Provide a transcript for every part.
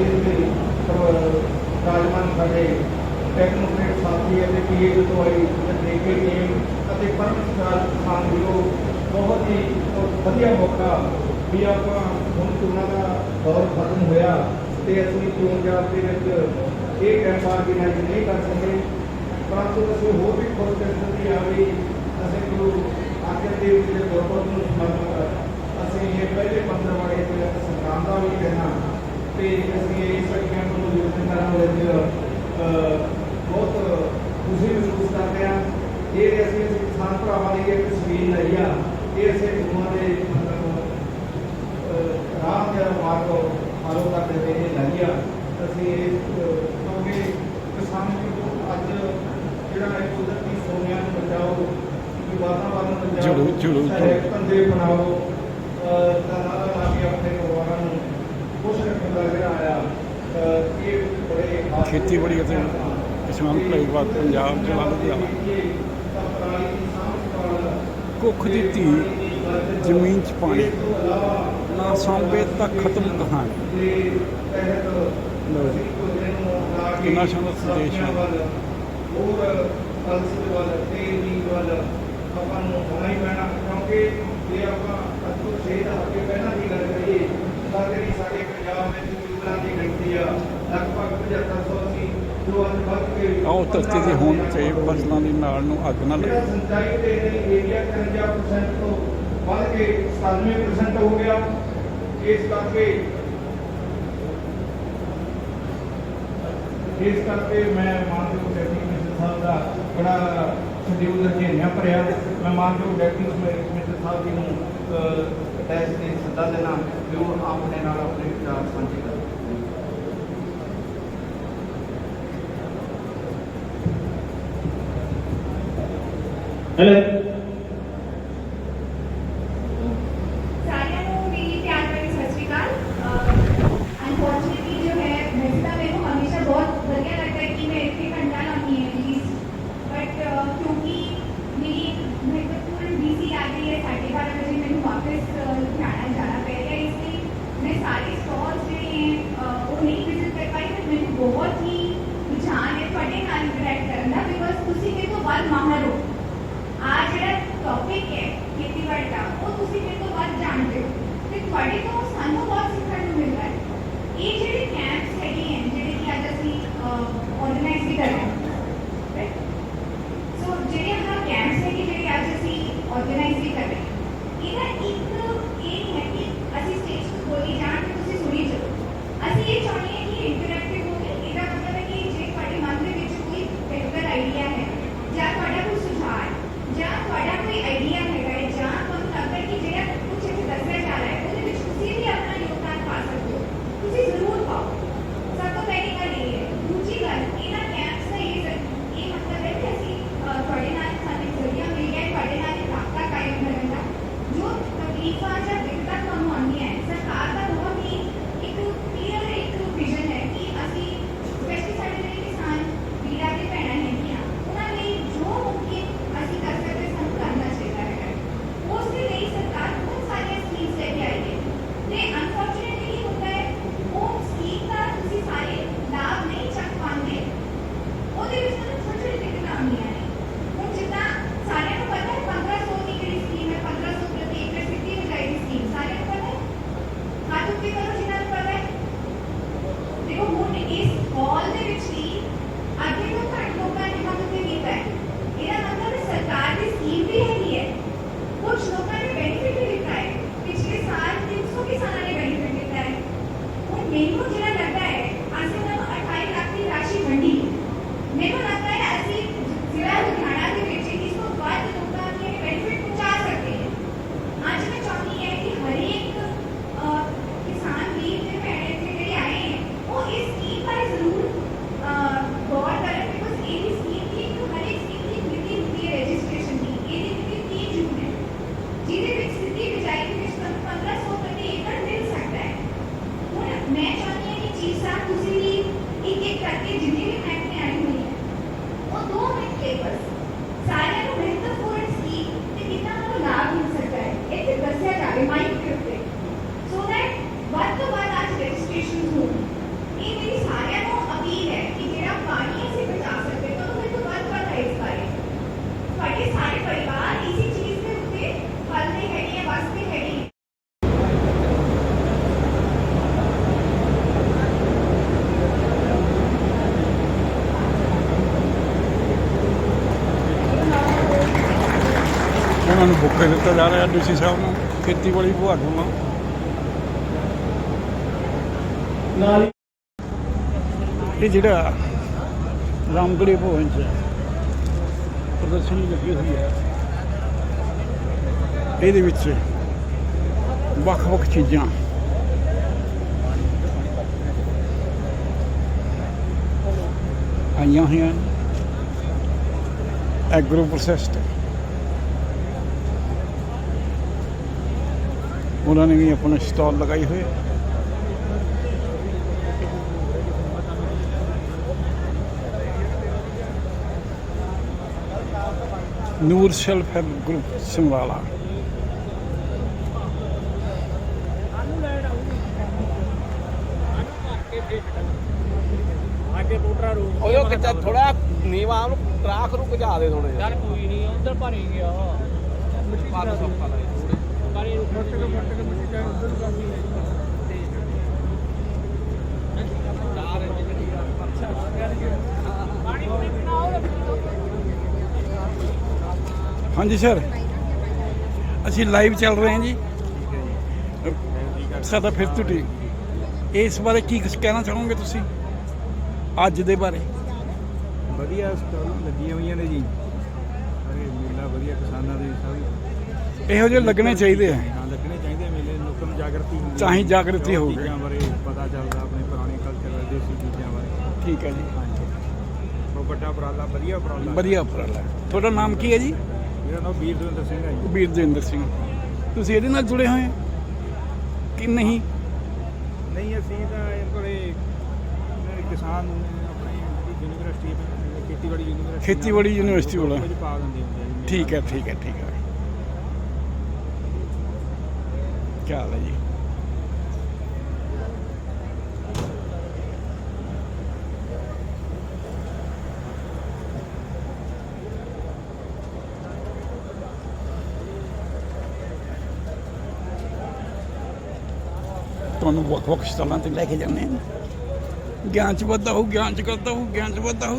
Stage ਤੇ ਰਾਜਮਾਨ ਸਾਡੇ ਟੈਕਨੋਕ੍ਰੇਟ ਸਾਥੀ ਅਤੇ ਪੀਏ ਤੋਂ ਆਈ ਦੇਖੇ ਟੀਮ ਅਤੇ ਪਰਮਕਾਰ ਖਾਨ ਵੀਰੋ ਬਹੁਤ ਹੀ ਵਧੀਆ ਮੌਕਾ ਵੀ ਆਪਾਂ ਹੁਣ ਚੋਣਾਂ ਦਾ ਦੌਰ ਖਤਮ ਹੋਇਆ ਤੇ ਅਸੀਂ ਚੋਣ ਜਾਬਤੇ ਵਿੱਚ ਇਹ ਟਾਈਮ ਆਰਗੇਨਾਈਜ਼ ਨਹੀਂ ਕਰ ਸਕੇ ਪਰੰਤੂ ਅਸੀਂ ਹੋਰ ਵੀ ਖੁਸ਼ਕਿਸਮਤੀ ਆ ਵੀ ਅਸੀਂ ਗੁਰੂ ਅੰਗਦ ਦੇਵ ਜੀ ਦੇ ਗੁਰਪੁਰਬ ਨੂੰ ਸਮਰਨ ਅਸੀਂ ਇਹ ਪਹਿਲੇ ਪੰਦਰਵਾੜੇ ਦੇ ਸੰਗਰਾਮ ਦਾ ਵੀ ਕਹਿਣਾ ਤੇ ਅਸੀਂ ਇਸ ਕੈਂਪ ਨੂੰ ਯੋਜਨਾ ਕਰਨ ਵਿੱਚ ਬਹੁਤ ਖੁਸ਼ੀ ਮਹਿਸੂਸ ਕਰਦੇ ਹਾਂ। ਇਹ ਅਸੀਂ ਅਸੀਂ ਕਿਸਾਨ ਭਰਾਵਾਂ ਲਈ ਇੱਕ ਤਸਵੀਰ ਲਈ ਆ। ਇਹ ਅਸੀਂ ਗੁਰੂਆਂ ਦੇ ਮਤਲਬ ਰਾਮ ਦੇ ਮਾਰਗ ਫਾਲੋ ਕਰਦੇ ਹੋਏ ਇਹ ਲਈ ਆ। ਅਸੀਂ ਇਹ, ਕਿਉਂਕਿ ਕਿਸਾਨ ਨੂੰ ਅੱਜ ਜਿਹੜਾ ਹੈ ਕੁਦਰਤੀ ਸੋਮਿਆਂ ਨੂੰ ਬਚਾਓ ਵੀ ਵਾਤਾਵਰਨ ਬਚਾਓ ਜ਼ਰੂਰ, ਚਾਹੇ ਜ਼ਰੂਰ। ਧੰਦੇ ਬਣਾਓ ਤਾਂ ਨਾਲ ਲਾ ਕੇ ਆਪਣੇ ਖੇਤੀਬਾੜੀ ਅਤੇ ਕਿਸਾਨ ਭਲਾਈ ਵਿਭਾਗ ਪੰਜਾਬ ਜ਼ਿਲ੍ਹਾ ਲੁਧਿਆਣਾ ਤਾਂ ਦੀ ਕੁੱਖ ਦੀ ਧੀ ਜ਼ਮੀਨ 'ਚ ਪਾਣੀ ਨਾ ਸਾਂਭੇ ਤਾਂ ਖਤਮ ਕਹਾਣੀ ਦੇ ਜੀ। ਕਿੰਨਾ ਸੋਹਣਾ ਸੰਦੇਸ਼ ਹੈ। ਹੋਰ ਫਲਸਫੇ ਵੱਲ ਤੇਲ ਬੀਜ ਵੱਲ ਆਪਾਂ ਨੂੰ ਹੋਣਾ ਹੀ ਪੈਣਾ, ਕਿਉਂਕਿ ਜੇ ਆਪਾਂ ਅੱਜ ਤੋਂ 6 ਦਹਾਕੇ ਪਹਿਲਾਂ ਦੀ ਗੱਲ ਕਰੀਏ ਤਾਂ ਜਿਹੜੀ ਸਾਡੇ ਪੰਜਾਬ ਵਿੱਚ ਯੂਰਾਂ ਦੀ ਗਿਣਤੀ ਆ ਲਗਭਗ 7500 ਸੀ ਜੋ ਅੱਜ ਵੱਧ ਕੇ ਆਓ ਧਰਤੀ ਦੇ ਹੋਣ ਤੇ ਫਸਲਾਂ ਦੀ ਨਾਲ ਨੂੰ ਅੱਗ ਨਾ ਲੱਗੇ। ਸਿੰਚਾਈ ਦੇ ਲਈ ਏਰੀਆ 53% ਤੋਂ ਵੱਧ ਕੇ 97% ਹੋ ਗਿਆ। ਇਸ ਕਰਕੇ ਇਸ ਕਰਕੇ ਮੈਂ ਮਾਨਯੋਗ ਡਿਪਟੀ ਕਮਿਸ਼ਨਰ ਸਾਹਿਬ ਦਾ ਬੜਾ ਸ਼ਡਿਊਲ ਰਚੇਨਿਆ ਭਰਿਆ। ਮੈਂ ਮਾਨਯੋਗ ਡਿਪਟੀ ਕਮਿਸ਼ਨਰ ਸਾਹਿਬ ਜੀ ਨੂੰ ਟੈਸਟ ਦੇ ਸੱਦਾ ਦੇਣਾ ਵੀ ਉਹ ਆਪਣੇ ਨਾਲ ਆਪਣੇ ਵਿਚਾਰ ਸਾਂਝੇ ਕਰਨ ਹੈਲੋ ਸਾਰਿਆਂ ਨੂੰ ਮੇਰੀ ਪਿਆਰ ਭਰੀ ਸਤਿ ਸ਼੍ਰੀ ਅਕਾਲ ਅਨਫੋਰਚੂਨਟਲੀ ਜੋ ਹੈ ਵੈਸੇ ਤਾਂ ਮੈਨੂੰ ਹਮੇਸ਼ਾ ਬਹੁਤ ਵਧੀਆ ਲੱਗਦਾ ਹੈ ਕਿ ਮੈਂ ਇੱਥੇ ਘੰਟਾ ਲਾਉਂਦੀ ਹਾਂ ਪਲੀਜ਼ ਬਟ ਕਿਉਂਕਿ ਮੇਰੀ ਮਹੱਤਵਪੂਰਨ ਡੀਸੀ ਆ ਗਈ ਹੈ ਸਾਢੇ ਬਾਰਾਂ ਵਜੇ ਮੈਨੂੰ ਵਾਪਸ ਅ, ਲੁਧਿਆਣਾ ਜਾਣਾ ਪੈ ਗਿਆ ਇਸ ਲਈ ਮੈਂ ਸਾਰੇ ਸਟਾਲਸ ਜਿਹੜੇ ਹੈ ਅ, ਉਹ ਨਹੀਂ ਵਿਜ਼ਿਟ ਕਰ ਪਾਈ ਪਰ ਮੈਨੂੰ ਬਹੁਤ ਹੀ ਰੁਝਾਨ ਹੈ ਤੁਹਾਡੇ ਨਾਲ ਇੰਟਰੈਕਟ ਕਰਨ ਦਾ ਬਿਕੋਜ਼ ਤੁਸੀਂ ਮੇਰੇ ਤੋਂ ਵੱਧ ਮਾਹਰ ਹੋ ਆ ਜਿਹੜਾ ਟੌਪਿਕ ਹੈ ਖੇਤੀਬਾੜੀ ਦਾ ਉਹ ਤੁਸੀਂ ਮੇਰੇ ਤੋਂ ਵੱਧ ਜਾਣਦੇ ਹੋ ਤੇ ਤੁਹਾਡੇ ਤੋਂ ਸਾਨੂੰ ਬਹੁਤ ਸਿੱਖਣ ਨੂੰ ਮਿਲਦਾ ਹੈ ਇਹ ਜਿਹੜੇ ਕੈਂਪਸ ਹੈਗੇ ਹੈ ਜਿਹੜੇ ਕਿ ਅੱਜ ਅਸੀਂ ਆਰਗੇਨਾਈਜ਼ ਵੀ ਕਰ ਰਹੇ ਹਾਂ right? ਸੋ ਜਿਹੜੇ ਹਾਂ ਕੈਂਪਸ ਹੈਗੇ ਜਿਹੜੇ ਅੱਜ ਅਸੀਂ ਆਰਗੇਨਾਈਜ਼ ਵੀ ਕਰ ਰਹੇ ਮੈਨੂੰ ਬੁੱਕੇ ਦਿੱਤਾ ਜਾ ਰਿਹਾ ਡੀਸੀ ਸਾਹਿਬ ਨੂੰ ਖੇਤੀਬਾੜੀ ਵਿਭਾਗ ਵੱਲੋਂ ਨਾਲ ਇਹ ਜਿਹੜਾ ਰਾਮਗੜੀ ਭਵਨ ਚ ਪ੍ਰਦਰਸ਼ਨੀ ਲੱਗੀ ਹੋਈ ਹੈ ਇਹਦੇ ਵਿੱਚ ਵੱਖ-ਵੱਖ ਚੀਜ਼ਾਂ। ਆਈਆਂ ਹੋਈਆਂ ਨੇ। ਐਗਰੋ ਪ੍ਰੋਸੈਸਡ ਉਹਨਾਂ ਨੇ ਵੀ ਆਪਣਾ ਸਟਾਲ ਲਗਾਈ ਹੋਈ। ਹੈ Noor self help group Samrala ਉਹ ਕਿੱਥੇ ਥੋੜਾ ਨੀਵਾ ਨੂੰ ਟਰਾਕ ਨੂੰ ਭਜਾ ਦੇ ਥੋੜੇ ਯਾਰ ਕੋਈ ਨਹੀਂ ਉਧਰ ਭਰੀ ਗਿਆ। ਪੱਗ ਹਾਂਜੀ ਸਰ। ਅਸੀਂ ਲਾਈਵ ਚੱਲ ਰਹੇ ਹਾਂ ਜੀ। ਸਾਡਾ ਫਿਰ ਤੋਂ ਠੀਕ। ਇਸ ਬਾਰੇ ਕੀ ਕੁਝ ਕਹਿਣਾ ਚਾਹੋਗੇ ਤੁਸੀਂ? ਅੱਜ ਦੇ ਬਾਰੇ। ਵਧੀਆ ਸਟਾਲ ਲੱਗੀਆਂ ਹੋਈਆਂ ਨੇ ਜੀ। ਅਰੇ ਮੇਲਾ ਵਧੀਆ ਕਿਸਾਨਾਂ ਦੇ ਸਭ। ਇਹੋ ਜਿਹੇ ਲੱਗਣੇ ਚਾਹੀਦੇ ਆ। ਹਾਂ ਲੱਗਣੇ ਚਾਹੀਦੇ ਆ ਮੇਲੇ ਲੋਕਾਂ ਨੂੰ ਜਾਗਰਤੀ ਹੁੰਦੀ ਹੈ। ਜਾਗਰਤੀ। ਚੀਜ਼ਾਂ ਬਾਰੇ ਪਤਾ ਚੱਲਦਾ ਆਪਣੇ ਪੁਰਾਣੇ ਕਲਚਰ ਦੇਸੀ ਚੀਜ਼ਾਂ ਬਾਰੇ। ਠੀਕ ਹੈ ਜੀ। ਬਹੁਤ ਵੱਡਾ ਉਪਰਾਲਾ ਵਧੀਆ ਉਪਰਾਲਾ। ਵਧੀਆ ਉਪਰਾਲਾ। ਤੁਹਾਡਾ ਨਾਮ ਕੀ ਹੈ ਜੀ? ਮੇਰਾ ਨਾਮ ਵੀਰ ਦਵਿੰਦਰ ਸਿੰਘ ਹੈ ਜੀ। ਵੀਰ ਜੈਂਦਰ ਸਿੰਘ। ਤੁਸੀਂ ਇਹਦੇ ਨਾਲ ਜੁੜੇ ਹੋਏ ਹੋ ਕਿ ਨਹੀਂ? ਨਹੀਂ ਅਸੀਂ ਤਾਂ ਇਹ ਕੋਲੇ ਕਿਸਾਨ ਆਪਣੀ ਜਿਹੜੀ ਯੂਨੀਵਰਸਿਟੀ ਖੇਤੀਬਾੜੀ ਯੂਨੀਵਰਸਿਟੀ ਖੇਤੀਬਾੜੀ ਯੂਨੀਵਰਸਿਟੀ ਵਾਲਾ। ਕੁਝ ਪਾ ਦਿੰਦੇ ਹੁੰਦੇ ਆ ਜੀ ਮੇਲਾ। ਠੀਕ ਹੈ ਠੀਕ ਹੈ ਠੀਕ ਹੈ। ਕੀ ਹੈ ਜੀ। ਤੁਹਾਨੂੰ ਵੱਖ ਵੱਖ ਸਥਾਨਾਂ ਤੇ ਲੈ ਕੇ ਜਾਂਦੇ ਹਾਂ। ਗਿਆਨ ਚ ਵੱਧਦਾ ਹੋ ਗਿਆਨ ਚ ਕਰਦਾ ਹੋ ਗਿਆਨ ਚ ਵੱਧਦਾ ਹੋ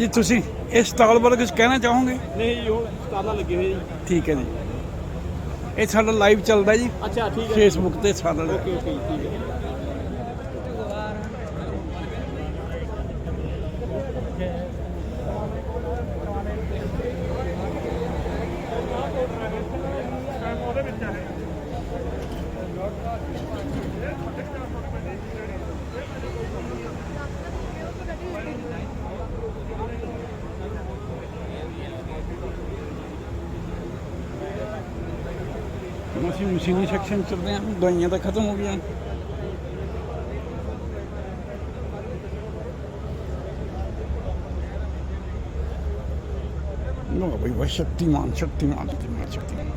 ਹਾਂਜੀ ਤੁਸੀਂ ਇਸ ਸਟਾਲ ਬਾਰੇ ਕੁਝ ਕਹਿਣਾ ਚਾਹੋਗੇ? ਨਹੀਂ ਜੀ ਉਹ ਸਟਾਲਾਂ ਲੱਗੇ ਹੋਏ ਜੀ। ਠੀਕ ਹੈ ਜੀ। ਇਹ ਸਾਡਾ ਲਾਈਵ ਚੱਲਦਾ ਜੀ। ਅੱਛਾ ਠੀਕ ਹੈ ਫੇਸਬੁੱਕ ਤੇ ਸਾਡਾ। ਓਕੇ ਓਕੇ ਠੀਕ ਹੈ। ਅਸੀਂ ਮਸ਼ੀਨੀ ਸੈਕਸ਼ਨ ਚੱਲਦੇ ਹਾਂ ਦਵਾਈਆਂ ਤਾਂ ਖਤਮ ਹੋ ਗਈਆਂ। ਨੋ ਬਈ ਵਾ ਸ਼ਕਤੀਮਾਨ ਸ਼ਕਤੀਮਾਨ ਸ਼ਕਤੀਮਾਨ ਸ਼ਕਤੀਮਾਨ।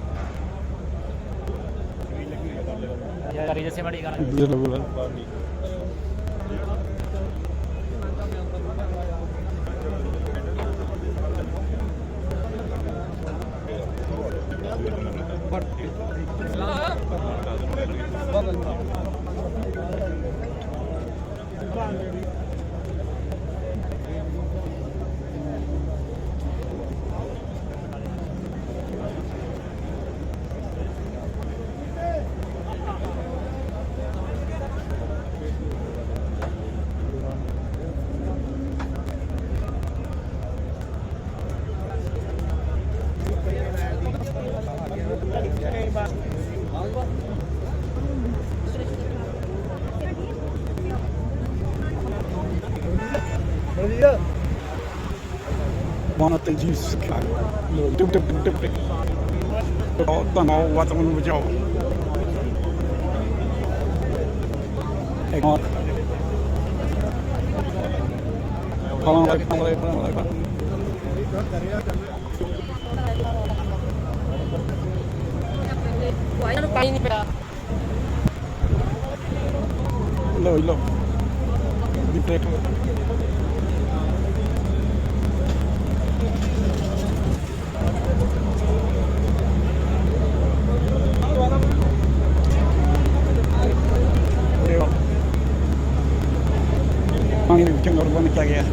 ਕਰੀ ਜੈਸੇ ਮੜੀ ਕਰ ਜਿਹੜਾ ਬੋਲਾ Bana tecrübe sıkar. Tıp tıp tıp tıp. ਬਹੁਤ ਧੰਨਵਾਦ ਵਤਨ ਨੂੰ ਬਚਾਓ ਇੱਕ ਹੋਰ ਫਲਾਂ ਵਾਲੇ ਫਲਾਂ ਵਾਲੇ ਫਲਾਂ ਵਾਲੇ ਇਹਨਾਂ ਨੂੰ ਪਾਣੀ ਨਹੀਂ ਪਿਆ ਲੋ ਲੋ ਦੀ ਪਲੇਟ ਪਾਣੀ ਦੇ ਵਿੱਚ ਚੰਗਾ ਬਣ ਕੇ ਆ ਗਿਆ